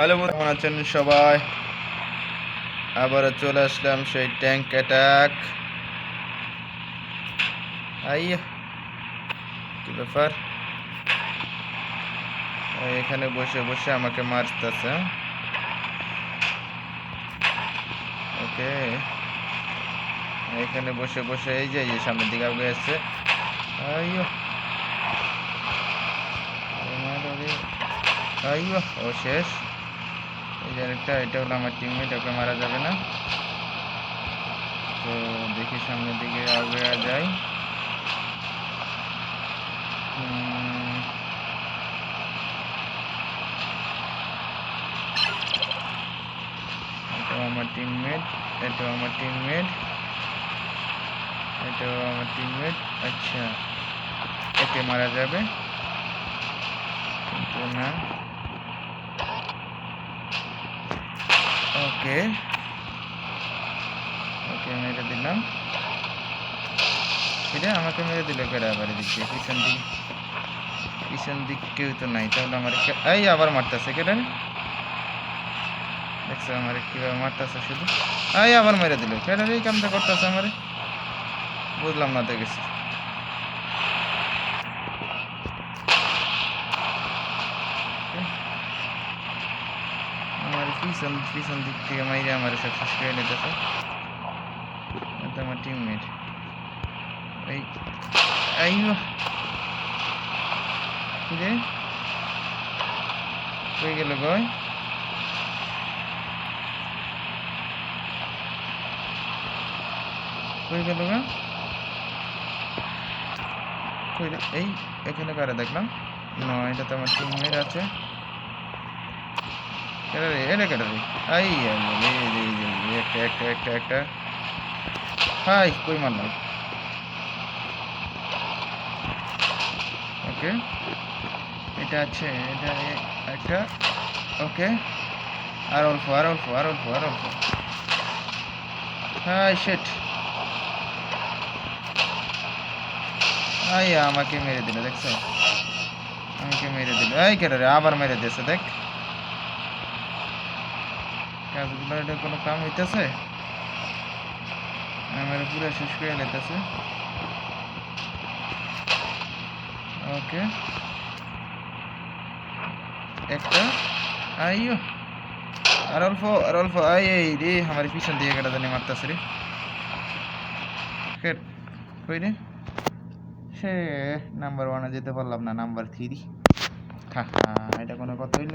Hello কেমন আছেন সবাই? আবার চলে আসলাম সেই ট্যাঙ্ক অ্যাটাক আই কি ব্যাপার? এখানে বসে বসে আমাকে মারতেছে। ওকে, এখানে বসে বসে এই যে এই যে সামনের দিকে আগে আসছে। আইয়ো আইয়ো, ও শেষ। এই যে আরেকটা এটা হলো আমার টিমমেট ওকে মারা যাবে না। তো দেখি সামনের দিকে আগে যাই এটাও আমার টিমমেট এটাও আমার টিমমেট এটাও আমার টিমমেট আচ্ছা একে মারা যাবে। কিন্তু না। ওকে। ওকে, মেরে দিলাম। এটা আমাকে মেরে দিল কেডা? আবার দিয়ে। পিছন দিক। পিছন দিক কেউ তো নাই। তাহলে আমার এই আবার মারতেছে রে? দেখছ আমার কীভাবে মারতেছে শুধু? এই আবার মেরে দিল। কেডা রে এই কামটা করতেছে আমারে? বুঝলাম না তো কিছু আমার পিছন পিছন দিক থেকে মাইরে আমার করে নিতেছে আমার টিমমেট এই রে? কই গেল কই গেল গা? এই, এখানে কারে দেখলাম। না, এটা তো আমার টিমমেট আছে। এটা কেডা রে আই আই, আই, এই যে, এই যে, এই যে, একটা একটা একটা একটা হাই কই মারলাম ওকে এটা আছে এটা এ- একটা ওকে আর অল্প আর অল্প আর অল্প আর অল্প হাই শেট আই আমাকে মেরে দিল দেখছ আমাকে মেরে দিল এই কেটে রে আবার মেরে দিয়েছে দেখ কাজগুলো কোনো কাম হইতেছে? আমার পুরো শেষ করে লেতেছে ওকে। একটা, আইয়ো। আর অল্প আর অল্প, আই, এই, রে, আমার পিছন দিয়ে কেটে জানি মারতেছে রে। কেট কই রে? সে নাম্বার ওয়ানে যেতে পারলাম না নাম্বার থ্রি এটা কোনো কথা হইল?